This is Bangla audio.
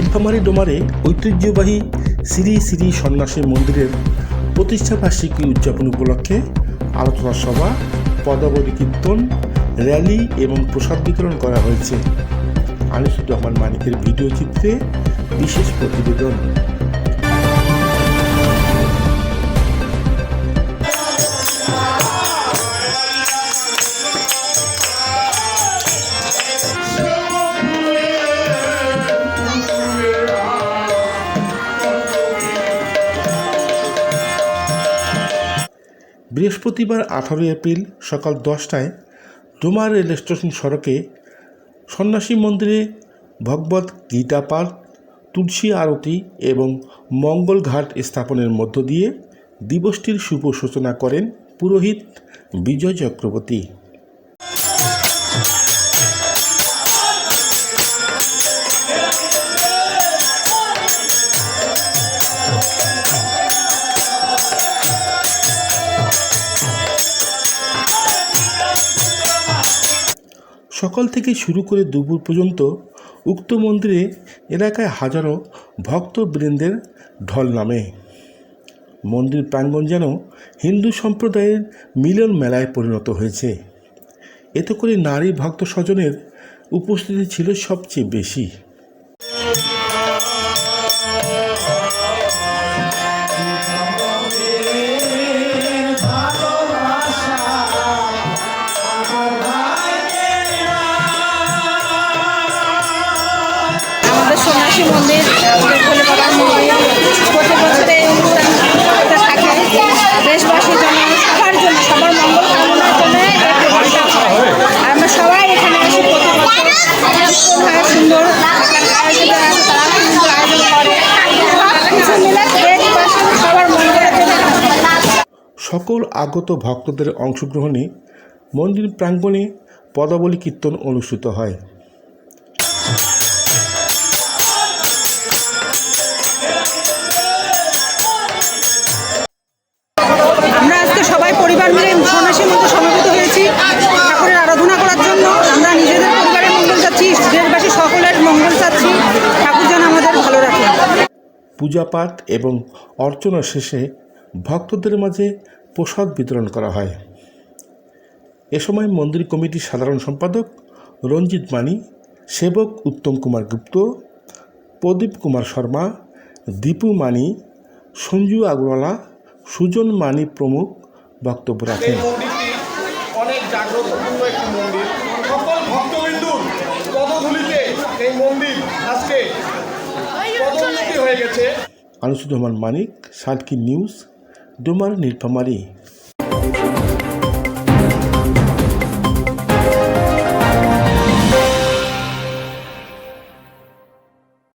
নীলফামারী ডোমারে ঐতিহ্যবাহী শ্রী শ্রী সন্ন্যাসী মন্দিরের প্রতিষ্ঠাবার্ষিকী উদযাপন উপলক্ষে আলোচনা সভা, পদাবলী কীর্তন, র্যালি এবং প্রসাদ বিতরণ করা হয়েছে। আনিসুর রহমান মানিকের ভিডিও চিত্রে বিশেষ প্রতিবেদন। বৃহস্পতিবার আঠারোই এপ্রিল সকাল দশটায় ডোমার রেল স্টেশন সড়কে সন্ন্যাসী মন্দিরে ভগবত গীতা পাঠ, তুলসী আরতি এবং মঙ্গল ঘাট স্থাপনের মধ্য দিয়ে দিবসটির শুভ সূচনা করেন পুরোহিত বিজয় চক্রবর্তী। সকাল থেকে শুরু করে দুপুর পর্যন্ত উক্ত মন্দিরে এলাকায় হাজারো ভক্তবৃন্দের ঢল নামে। মন্দির প্রাঙ্গণ যেন হিন্দু সম্প্রদায়ের মিলন মেলায় পরিণত হয়েছে। এতে করে নারী ভক্ত স্বজনের উপস্থিতি ছিল সবচেয়ে বেশি। মন্দির ভোলে বাবার মন্দির, প্রতি বছরে থাকে। দেশবাসীর জন্য, সবার জন্য, সবার মঙ্গল কামনার জন্য আমরা সবাই এখানে এসে প্রতি বছর সুন্দর সকল আগত ভক্তদের অংশগ্রহণে মন্দির প্রাঙ্গণে পদাবলী কীর্তন অনুষ্ঠিত হয়। সবাই পরিবার মিলে সন্ন্যাসীর মধ্যে সমবেত হয়েছি। ঠাকুরের আরাধনা করার জন্য আমরা নিজেদের পরিবারের মঙ্গল চাচ্ছি, দেশবাসী সকলের মঙ্গল চাচ্ছি। ঠাকুর যেন আমাদের ভালো রাখে পূজাপাঠ এবং অর্চনা শেষে ভক্তদের মাঝে প্রসাদ বিতরণ করা হয়। এ সময় মন্দির কমিটির সাধারণ সম্পাদক রঞ্জিত মানি সেবক উত্তম কুমার গুপ্ত, প্রদীপ কুমার শর্মা, দীপু মানি সঞ্জু আগরওয়ালা, সুজন মানি প্রমুখ বক্তব্য রাখেন। অনেক জাগ্রতপূর্ণ একটি মন্দির। সকল ভক্তবিন্দুর পদধূলিতে এই মন্দির আজকে পদোন্নতি হয়ে গেছে। আনিসুর রহমান মানিক সার্কি নিউজ ডুমার নীলফামারী।